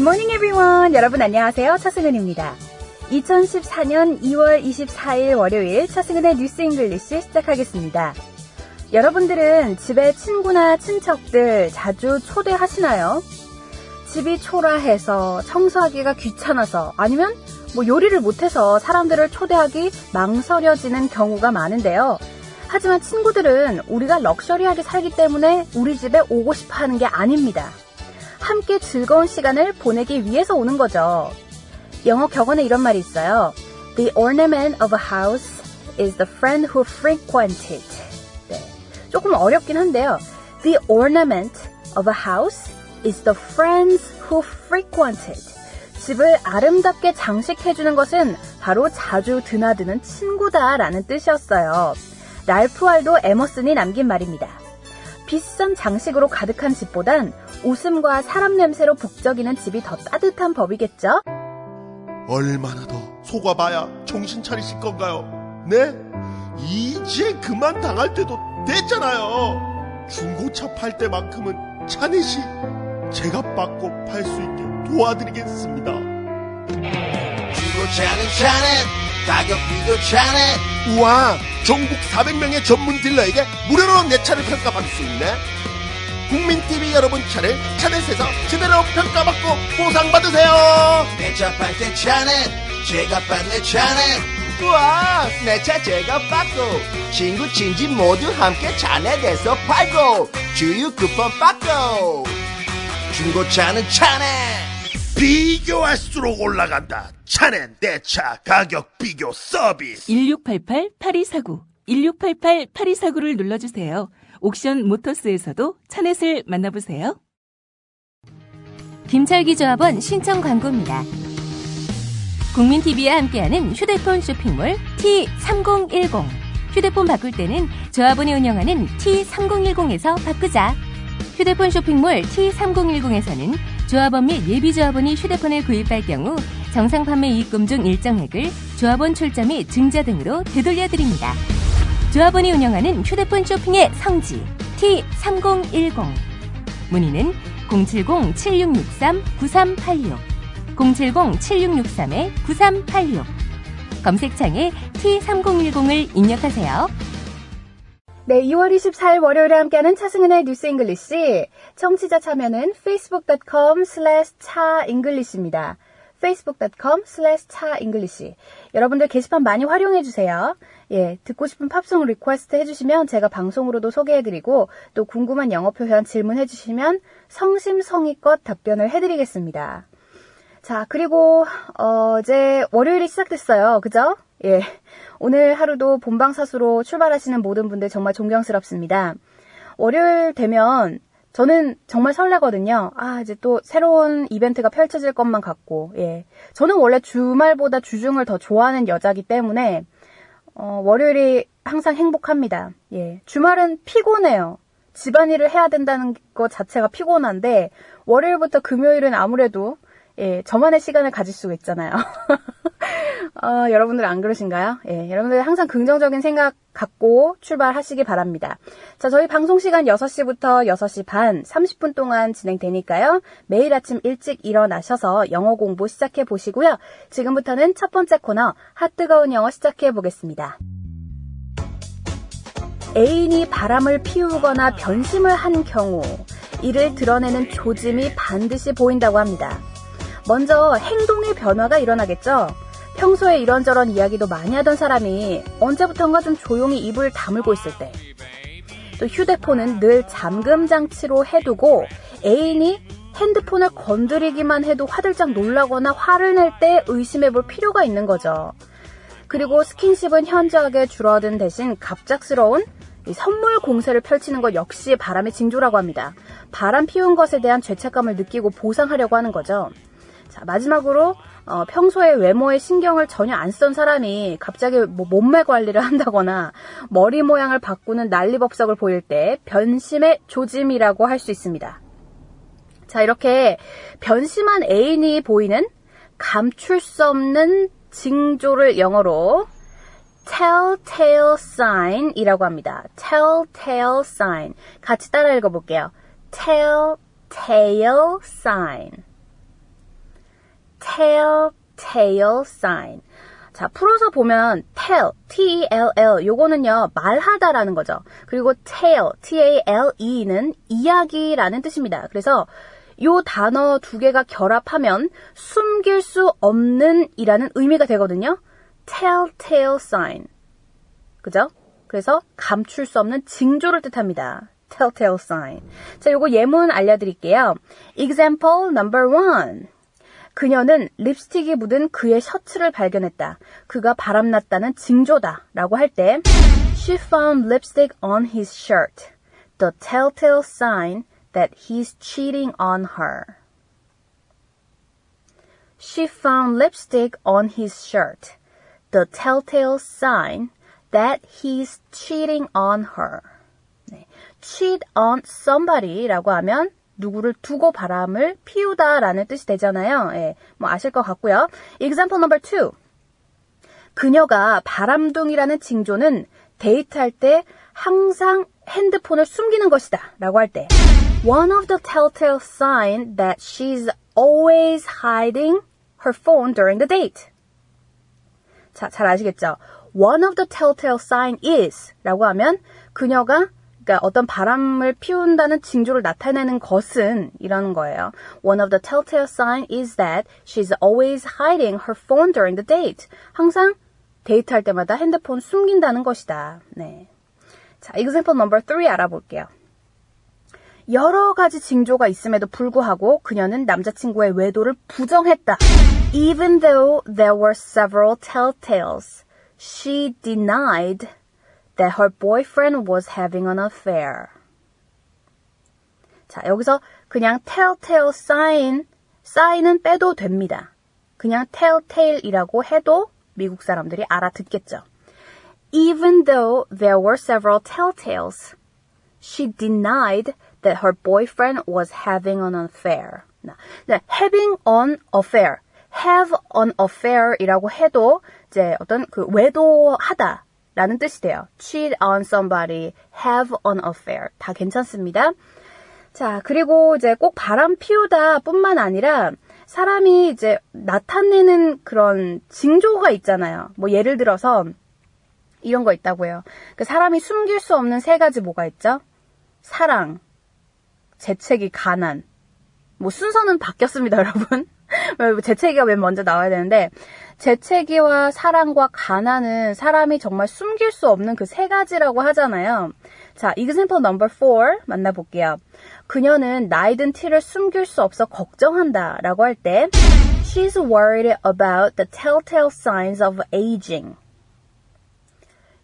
Good morning everyone. 여러분 안녕하세요. 차승은입니다. 2014년 2월 24일 월요일 차승은의 뉴스 잉글리시 시작하겠습니다. 여러분들은 집에 친구나 친척들 자주 초대하시나요? 집이 초라해서 청소하기가 귀찮아서 아니면 뭐 요리를 못해서 사람들을 초대하기 망설여지는 경우가 많은데요. 하지만 친구들은 우리가 럭셔리하게 살기 때문에 우리 집에 오고 싶어 하는 게 아닙니다. 함께 즐거운 시간을 보내기 위해서 오는 거죠. 영어 격언에 이런 말이 있어요. The ornament of a house is the friend who frequents it. 네. 조금 어렵긴 한데요. The ornament of a house is the friends who frequent it. 집을 아름답게 장식해주는 것은 바로 자주 드나드는 친구다라는 뜻이었어요. 랄프 알도 에머슨이 남긴 말입니다. 비싼 장식으로 가득한 집보단 웃음과 사람 냄새로 북적이는 집이 더 따뜻한 법이겠죠? 얼마나 더 속아봐야 정신 차리실 건가요? 네? 이제 그만 당할 때도 됐잖아요. 중고차 팔 때만큼은 차내시 제가 받고 팔 수 있게 도와드리겠습니다. 중고차는 차는 가격 비교 차는 우와, 전국 400명의 전문 딜러에게 무료로 내 차를 평가받을 수 있네. 국민TV 여러분 차를 차넷에서 제대로 평가받고 보상받으세요. 내 차 팔 때 차는 제가 받는 차는 우와 내 차 제가 받고 친구 친지 모두 함께 차내 내서 팔고 주유 쿠폰 받고 중고차는 차는 비교할수록 올라간다. 차는 내 차 가격 비교 서비스. 1688-8249, 1688-8249를 눌러주세요. 옥션 모터스에서도 차넷을 만나보세요. 김철기 조합원 신청 광고입니다. 국민TV와 함께하는 휴대폰 쇼핑몰 T3010. 휴대폰 바꿀 때는 조합원이 운영하는 T3010에서 바꾸자. 휴대폰 쇼핑몰 T3010에서는 조합원 및 예비조합원이 휴대폰을 구입할 경우 정상 판매 이익금 중 일정액을 조합원 출자 및 증자 등으로 되돌려 드립니다. 조합원이 운영하는 휴대폰 쇼핑의 성지 T3010 문의는 070-7663-9386 070-7663-9386 검색창에 T3010을 입력하세요. 네, 2월 24일 월요일에 함께하는 차승은의 뉴스 잉글리시. 청취자 참여는 facebook.com slash 차잉글리시입니다. facebook.com slash 차잉글리시. 여러분들 게시판 많이 활용해주세요. 예, 듣고 싶은 팝송 리퀘스트 해주시면 제가 방송으로도 소개해드리고 또 궁금한 영어 표현 질문해주시면 성심성의껏 답변을 해드리겠습니다. 자, 그리고 어, 이제 월요일이 시작됐어요. 그죠? 예. 오늘 하루도 본방사수로 출발하시는 모든 분들 정말 존경스럽습니다. 월요일 되면 저는 정말 설레거든요. 아, 이제 또 새로운 이벤트가 펼쳐질 것만 같고, 예. 저는 원래 주말보다 주중을 더 좋아하는 여자기 때문에, 어, 월요일이 항상 행복합니다. 예. 주말은 피곤해요. 집안일을 해야 된다는 것 자체가 피곤한데, 월요일부터 금요일은 아무래도, 예, 저만의 시간을 가질 수가 있잖아요. 어, 여러분들 안 그러신가요? 예, 여러분들 항상 긍정적인 생각 갖고 출발하시기 바랍니다. 자, 저희 방송 시간 6시부터 6시 반 30분 동안 진행되니까요. 매일 아침 일찍 일어나셔서 영어 공부 시작해 보시고요. 지금부터는 첫 번째 코너 핫 뜨거운 영어 시작해 보겠습니다. 애인이 바람을 피우거나 변심을 한 경우 이를 드러내는 조짐이 반드시 보인다고 합니다. 먼저 행동의 변화가 일어나겠죠. 평소에 이런저런 이야기도 많이 하던 사람이 언제부턴가 좀 조용히 입을 다물고 있을 때. 또 휴대폰은 늘 잠금 장치로 해두고 애인이 핸드폰을 건드리기만 해도 화들짝 놀라거나 화를 낼 때 의심해 볼 필요가 있는 거죠. 그리고 스킨십은 현저하게 줄어든 대신 갑작스러운 선물 공세를 펼치는 것 역시 바람의 징조라고 합니다. 바람 피운 것에 대한 죄책감을 느끼고 보상하려고 하는 거죠. 자, 마지막으로 어, 평소에 외모에 신경을 전혀 안쓴 사람이 갑자기 뭐 몸매 관리를 한다거나 머리 모양을 바꾸는 난리법석을 보일 때 변심의 조짐이라고 할 수 있습니다. 자, 이렇게 변심한 애인이 보이는 감출 수 없는 징조를 영어로 telltale sign이라고 합니다. telltale sign. 같이 따라 읽어볼게요. telltale sign. Telltale sign. 자, 풀어서 보면 tell, T-E-L-L 요거는요. 말하다라는 거죠. 그리고 tale, T-A-L-E는 이야기라는 뜻입니다. 그래서 요 단어 두 개가 결합하면 숨길 수 없는 이라는 의미가 되거든요. telltale sign. 그죠? 그래서 감출 수 없는 징조를 뜻합니다. telltale sign. 자, 요거 예문 알려드릴게요. example number one. 그녀는 립스틱이 묻은 그의 셔츠를 발견했다. 그가 바람났다는 징조다. 라고 할 때, she found lipstick on his shirt. The telltale sign that he's cheating on her. She found lipstick on his shirt. The telltale sign that he's cheating on her. 네. cheat on somebody라고 하면 누구를 두고 바람을 피우다라는 뜻이 되잖아요. 예, 뭐 아실 것 같고요. Example number two. 그녀가 바람둥이라는 징조는 데이트할 때 항상 핸드폰을 숨기는 것이다 라고 할 때 One of the telltale sign that she's always hiding her phone during the date. 자, 잘 아시겠죠? One of the telltale sign is 라고 하면 그녀가 그러니까 어떤 바람을 피운다는 징조를 나타내는 것은 이라는 거예요. One of the telltale sign is that she's always hiding her phone during the date. 항상 데이트할 때마다 핸드폰 숨긴다는 것이다. 네. 자, example number 3 알아볼게요. 여러 가지 징조가 있음에도 불구하고 그녀는 남자친구의 외도를 부정했다. Even though there were several telltales, she denied that her boyfriend was having an affair. 자, 여기서 그냥 telltale sign, sign은 빼도 됩니다. 그냥 telltale이라고 해도 미국 사람들이 알아듣겠죠. Even though there were several telltales, she denied that her boyfriend was having an affair. 네, having an affair, have an affair이라고 해도 이제 어떤 그 외도하다 라는 뜻이 돼요. cheat on somebody, have an affair. 다 괜찮습니다. 자, 그리고 이제 꼭 바람 피우다 뿐만 아니라 사람이 이제 나타내는 그런 징조가 있잖아요. 뭐 예를 들어서 이런 거 있다고요. 그 사람이 숨길 수 없는 세 가지 뭐가 있죠? 사랑, 재채기, 가난. 뭐 순서는 바뀌었습니다, 여러분. 재채기가 맨 먼저 나와야 되는데 재채기와 사랑과 가난은 사람이 정말 숨길 수 없는 그 세 가지라고 하잖아요. 자, example number 4 만나볼게요. 그녀는 나이 든 티를 숨길 수 없어 걱정한다 라고 할 때 She's worried about the telltale signs of aging.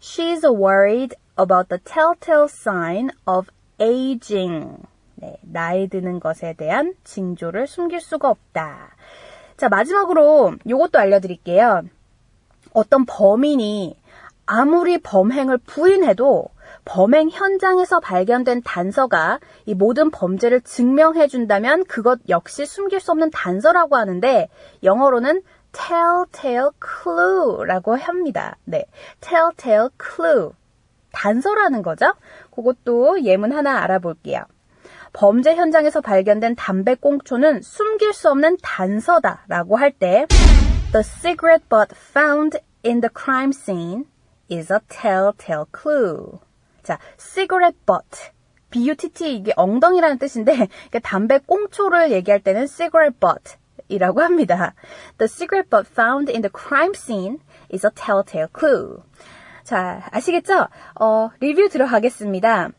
She's worried about the telltale sign of aging. 네, 나이 드는 것에 대한 징조를 숨길 수가 없다. 자, 마지막으로 요것도 알려드릴게요. 어떤 범인이 아무리 범행을 부인해도 범행 현장에서 발견된 단서가 이 모든 범죄를 증명해준다면 그것 역시 숨길 수 없는 단서라고 하는데 영어로는 telltale clue라고 합니다. 네, telltale clue. 단서라는 거죠. 그것도 예문 하나 알아볼게요. 범죄 현장에서 발견된 담배 꽁초는 숨길 수 없는 단서다라고 할 때 The cigarette butt found in the crime scene is a telltale clue. 자, cigarette butt. B-U-T-T 이게 엉덩이라는 뜻인데 그러니까 담배 꽁초를 얘기할 때는 cigarette butt 이라고 합니다. The cigarette butt found in the crime scene is a telltale clue. 자, 아시겠죠? 어, 리뷰 들어가겠습니다.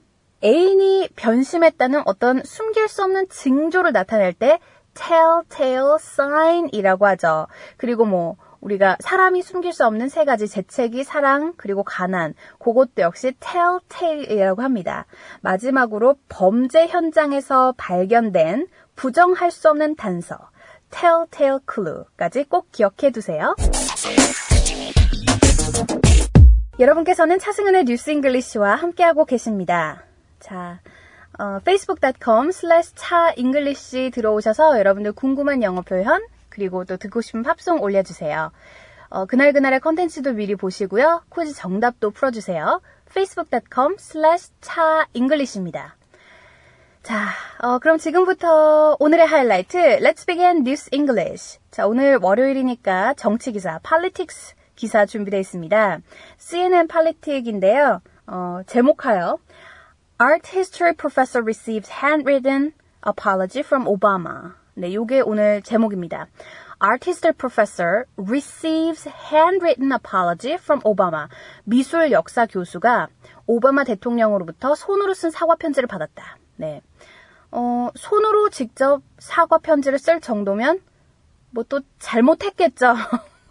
애인이 변심했다는 어떤 숨길 수 없는 징조를 나타낼 때 telltale sign이라고 하죠. 그리고 뭐 우리가 사람이 숨길 수 없는 세 가지 재채기, 사랑, 그리고 가난. 그것도 역시 telltale이라고 합니다. 마지막으로 범죄 현장에서 발견된 부정할 수 없는 단서 telltale clue까지 꼭 기억해 두세요. 여러분께서는 차승은의 뉴스 잉글리시와 함께하고 계십니다. 자, 어, facebook.com slash 차 잉글리시 들어오셔서 여러분들 궁금한 영어 표현 그리고 또 듣고 싶은 팝송 올려주세요. 어, 그날그날의 컨텐츠도 미리 보시고요. 퀴즈 정답도 풀어주세요. facebook.com slash 차 잉글리시입니다. 자, 어, 그럼 지금부터 오늘의 하이라이트, Let's begin News English. 자, 오늘 월요일이니까 정치 기사, politics 기사 준비되어 있습니다. CNN politic인데요. 어, 제목하여 Art History Professor receives handwritten apology from Obama. 네, 요게 오늘 제목입니다. Art History Professor receives handwritten apology from Obama. 미술 역사 교수가 오바마 대통령으로부터 손으로 쓴 사과 편지를 받았다. 네. 어, 손으로 직접 사과 편지를 쓸 정도면 뭐 또 잘못했겠죠.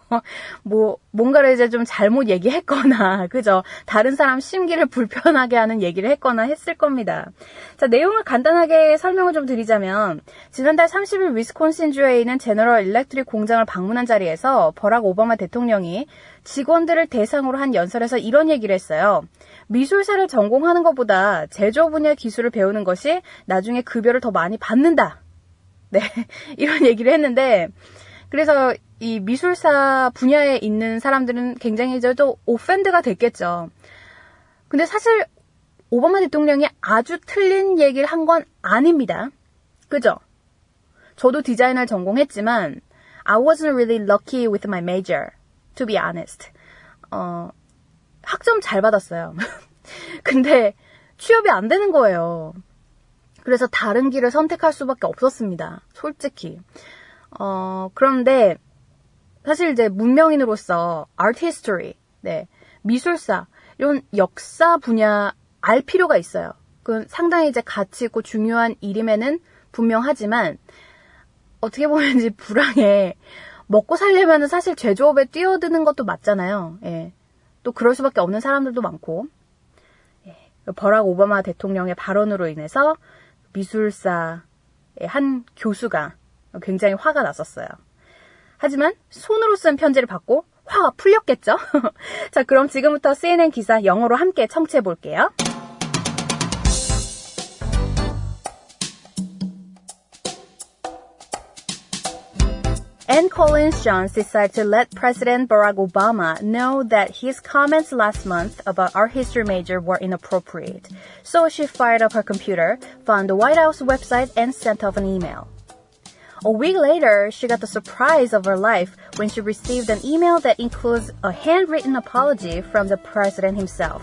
뭐 뭔가를 이제 좀 잘못 얘기했거나 그죠 다른 사람 심기를 불편하게 하는 얘기를 했거나 했을 겁니다. 자 내용을 간단하게 설명을 좀 드리자면 지난달 30일 위스콘신주에 있는 제너럴 일렉트릭 공장을 방문한 자리에서 버락 오바마 대통령이 직원들을 대상으로 한 연설에서 이런 얘기를 했어요. 미술사를 전공하는 것보다 제조 분야 기술을 배우는 것이 나중에 급여를 더 많이 받는다. 네 이런 얘기를 했는데 그래서 이 미술사 분야에 있는 사람들은 굉장히 저도 오펜드가 됐겠죠. 근데 사실 오바마 대통령이 아주 틀린 얘기를 한 건 아닙니다. 그죠? 저도 디자인을 전공했지만 I wasn't really lucky with my major, to be honest. 어, 학점 잘 받았어요. 근데 취업이 안 되는 거예요. 그래서 다른 길을 선택할 수밖에 없었습니다. 솔직히. 어, 그런데 사실 이제 문명인으로서 art history, 네, 미술사 이런 역사 분야 알 필요가 있어요. 그건 상당히 이제 가치 있고 중요한 일임에는 분명하지만 어떻게 보면 이제 불황에 먹고 살려면 사실 제조업에 뛰어드는 것도 맞잖아요. 예. 또 그럴 수밖에 없는 사람들도 많고. 예. 버락 오바마 대통령의 발언으로 인해서 미술사의 한 교수가 굉장히 화가 났었어요. 하지만 손으로 쓴 편지를 받고 화가 풀렸겠죠? 자, 그럼 지금부터 CNN 기사 영어로 함께 청취해 볼게요. Ann Collins Jones decided to let President Barack Obama know that his comments last month about our history major were inappropriate. So she fired up her computer, found the White House website, and sent off an email. A week later, she got the surprise of her life when she received an email that includes a handwritten apology from the president himself.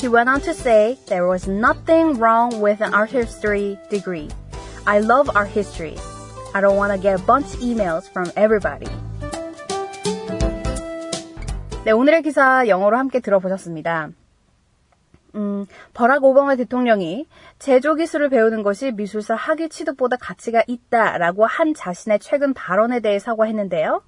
He went on to say there was nothing wrong with an art history degree. I love art history. I don't want to get a bunch of emails from everybody. 네, 오늘의 기사 영어로 함께 들어보셨습니다. 음, 버락 오바마 대통령이 제조 기술을 배우는 것이 미술사 학위 취득보다 가치가 있다라고 한 자신의 최근 발언에 대해 사과했는데요.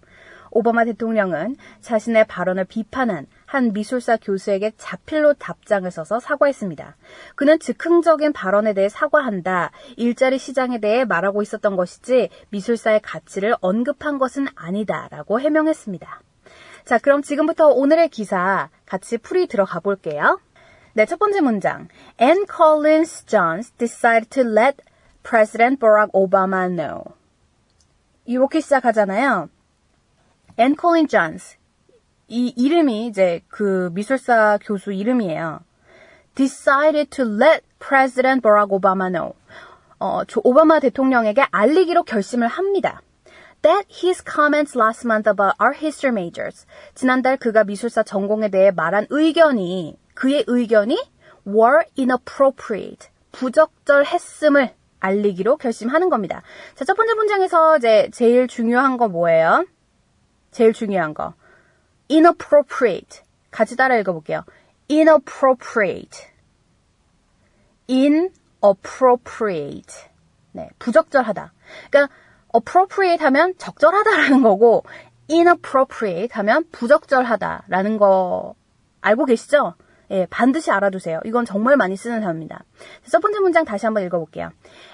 오바마 대통령은 자신의 발언을 비판한 한 미술사 교수에게 자필로 답장을 써서 사과했습니다. 그는 즉흥적인 발언에 대해 사과한다. 일자리 시장에 대해 말하고 있었던 것이지 미술사의 가치를 언급한 것은 아니다라고 해명했습니다. 자, 그럼 지금부터 오늘의 기사 같이 풀이 들어가 볼게요. 네, 첫 번째 문장. Ann Collins Jones decided to let President Barack Obama know. 이렇게 시작하잖아요. Ann Collins Jones. 이 이름이 이제 그 미술사 교수 이름이에요. decided to let President Barack Obama know. 어, 조 오바마 대통령에게 알리기로 결심을 합니다. That his comments last month about our history majors. 지난달 그가 미술사 전공에 대해 말한 의견이 그의 의견이 were inappropriate. 부적절했음을 알리기로 결심하는 겁니다. 자, 첫 번째 문장에서 이제 제일 중요한 거 뭐예요? 제일 중요한 거. inappropriate. 같이 따라 읽어볼게요. inappropriate. inappropriate. 네, 부적절하다. 그러니까 appropriate 하면 적절하다라는 거고 inappropriate 하면 부적절하다라는 거 알고 계시죠? 예, 반드시 알아두세요. 이건 정말 많이 쓰는 단어입니다. 첫 번째 문장 다시 한번 읽어볼게요.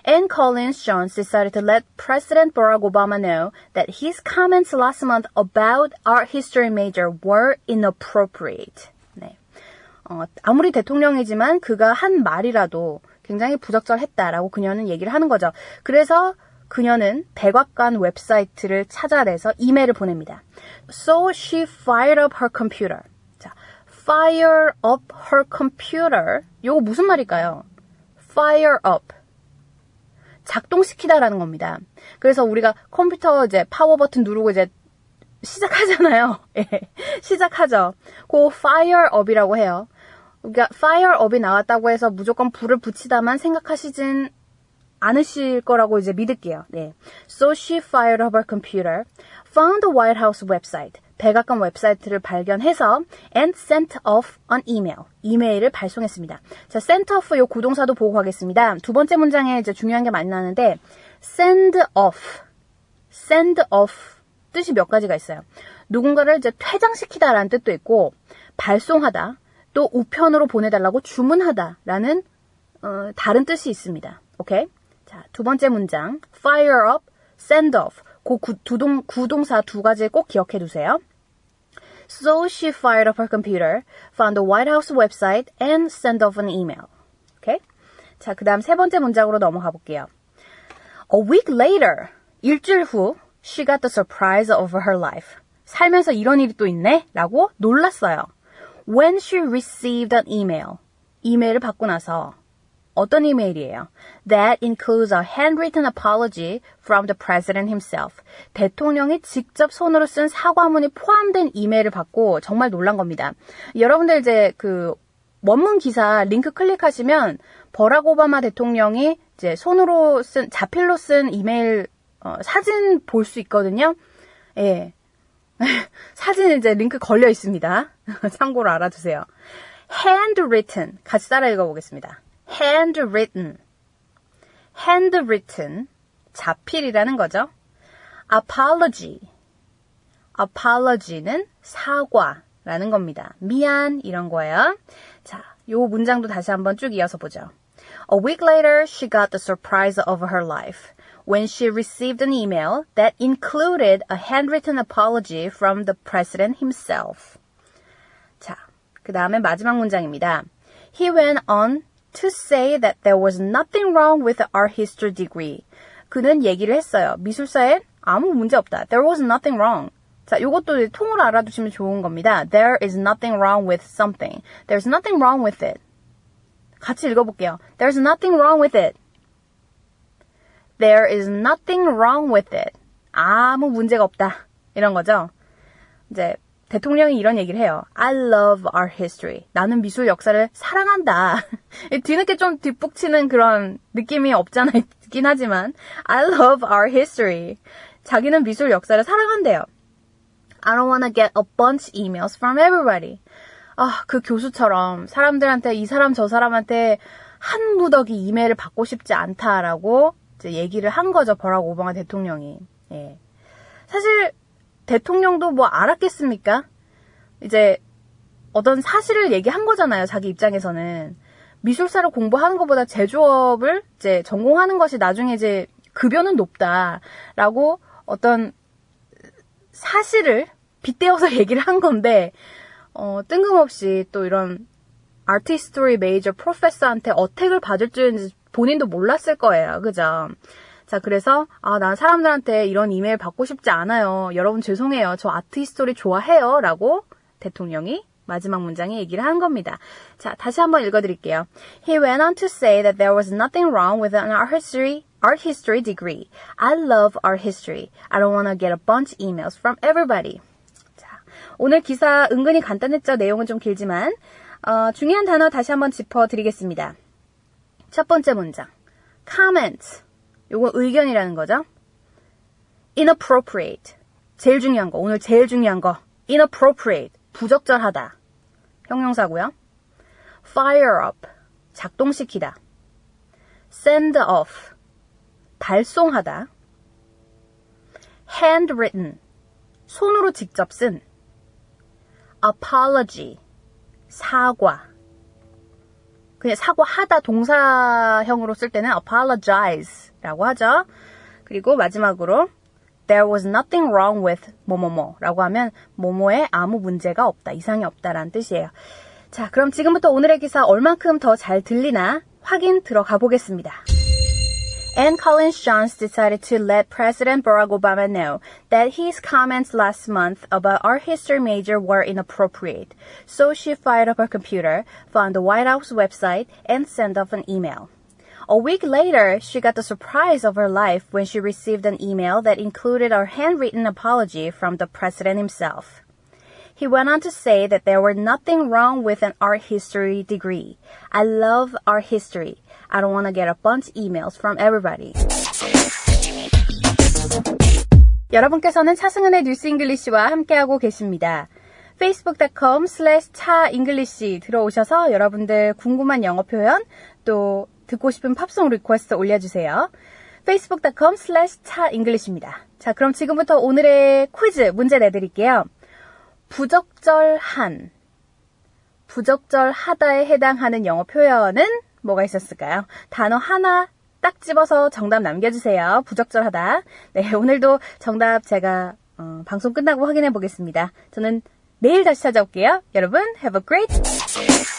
Ann Collins Jones decided to let President Barack Obama know that his comments last month about art history major were inappropriate. 네. 어, 아무리 대통령이지만 그가 한 말이라도 굉장히 부적절했다라고 그녀는 얘기를 하는 거죠. 그래서 그녀는 백악관 웹사이트를 찾아내서 이메일을 보냅니다. So she fired up her computer. Fire up her computer. 요거 무슨 말일까요? fire up. 작동시키다라는 겁니다. 그래서 우리가 컴퓨터 이제 파워 버튼 누르고 이제 시작하잖아요. 예, 시작하죠. 그 fire up이라고 해요. 그러니까 fire up이 나왔다고 해서 무조건 불을 붙이다만 생각하시진 않으실 거라고 이제 믿을게요. 네. So she fired up her computer, found the White House website, 백악관 웹사이트를 발견해서 and sent off an email. 이메일을 발송했습니다. 자, sent off 요 구동사도 보고 가겠습니다. 두 번째 문장에 이제 중요한 게 많이 나는데 send off, send off 뜻이 몇 가지가 있어요. 누군가를 이제 퇴장시키다라는 뜻도 있고 발송하다, 또 우편으로 보내달라고 주문하다라는 어, 다른 뜻이 있습니다. 오케이? 자, 두 번째 문장 fire up, send off. 그 구, 두동, 구동사 두 가지 꼭 기억해 두세요. So she fired up her computer, found the White House website, and sent off an email. 오케이? 자, 그 다음 세 번째 문장으로 넘어가 볼게요. A week later, 일주일 후, she got the surprise of her life. 살면서 이런 일이 또 있네? 라고 놀랐어요. When she received an email. 이메일을 받고 나서 어떤 이메일이에요? That includes a handwritten apology from the president himself. 대통령이 직접 손으로 쓴 사과문이 포함된 이메일을 받고 정말 놀란 겁니다. 여러분들 이제 그 원문 기사 링크 클릭하시면 버락 오바마 대통령이 이제 손으로 쓴 자필로 쓴 이메일 어, 사진 볼 수 있거든요. 예. 사진 이제 링크 걸려 있습니다. 참고로 알아두세요. handwritten 같이 따라 읽어보겠습니다. Handwritten, handwritten, 자필이라는 거죠. apology, apology는 사과라는 겁니다. 미안 이런 거예요. 자, 요 문장도 다시 한번 쭉 이어서 보죠. A week later, she got the surprise of her life when she received an email that included a handwritten apology from the president himself. 자, 그 다음에 마지막 문장입니다. He went on to say that there was nothing wrong with art history degree. 그는 얘기를 했어요. 미술사엔 아무 문제 없다. There was nothing wrong. 자, 요것도 통으로 알아두시면 좋은 겁니다. There is nothing wrong with something. There's nothing wrong with it. 같이 읽어볼게요. There's nothing wrong with it. There is nothing wrong with it. 아무 문제가 없다. 이런 거죠. 이제 대통령이 이런 얘기를 해요. I love our history. 나는 미술 역사를 사랑한다. 뒤늦게 좀 뒷북치는 그런 느낌이 없잖아 있긴 하지만 I love our history. 자기는 미술 역사를 사랑한대요. I don't wanna get a bunch emails from everybody. 아, 그 교수처럼 사람들한테 이 사람 저 사람한테 한 무더기 이메일을 받고 싶지 않다라고 얘기를 한 거죠. 버락 오바마 대통령이. 예. 사실 대통령도 뭐 알았겠습니까? 이제 어떤 사실을 얘기한 거잖아요. 자기 입장에서는. 미술사를 공부하는 것보다 제조업을 이제 전공하는 것이 나중에 이제 급여는 높다라고 어떤 사실을 빗대어서 얘기를 한 건데 어, 뜬금없이 또 이런 아트 히스토리 메이저 프로페서한테 어택을 받을 줄은 본인도 몰랐을 거예요. 그죠? 자, 그래서, 아, 난 사람들한테 이런 이메일 받고 싶지 않아요. 여러분 죄송해요. 저 아트 히스토리 좋아해요. 라고 대통령이 마지막 문장에 얘기를 한 겁니다. 자, 다시 한번 읽어드릴게요. He went on to say that there was nothing wrong with an art history art history degree. I love art history. I don't want to get a bunch emails from everybody. 자, 오늘 기사 은근히 간단했죠. 내용은 좀 길지만 어, 중요한 단어 다시 한번 짚어드리겠습니다. 첫 번째 문장. comment. 요거 의견이라는 거죠. inappropriate. 제일 중요한 거. 오늘 제일 중요한 거. inappropriate. 부적절하다. 형용사고요. fire up. 작동시키다. send off. 발송하다. handwritten. 손으로 직접 쓴. apology. 사과. 그냥 사과하다 동사형으로 쓸 때는 apologize라고 하죠. 그리고 마지막으로 there was nothing wrong with 뭐뭐뭐라고 하면 뭐뭐에 아무 문제가 없다, 이상이 없다라는 뜻이에요. 자, 그럼 지금부터 오늘의 기사 얼만큼 더 잘 들리나 확인 들어가 보겠습니다. And Collins Jones decided to let President Barack Obama know that his comments last month about art history major were inappropriate. So she fired up her computer, found the White House website, and sent off an email. A week later, she got the surprise of her life when she received an email that included a handwritten apology from the president himself. He went on to say that there were nothing wrong with an art history degree. I love art history. I don't want to get a bunch of emails from everybody. 여러분께서는 차승은의 뉴스 잉글리시와 함께하고 계십니다. facebook.com slash 차잉글리시 들어오셔서 여러분들 궁금한 영어 표현 또 듣고 싶은 팝송 리퀘스트 올려주세요. facebook.com slash 차잉글리시입니다. 자, 그럼 지금부터 오늘의 퀴즈 문제 내드릴게요. 부적절한, 부적절하다에 해당하는 영어 표현은 뭐가 있었을까요? 단어 하나 딱 집어서 정답 남겨주세요. 부적절하다. 네, 오늘도 정답 제가 어, 방송 끝나고 확인해 보겠습니다. 저는 내일 다시 찾아올게요. 여러분, have a great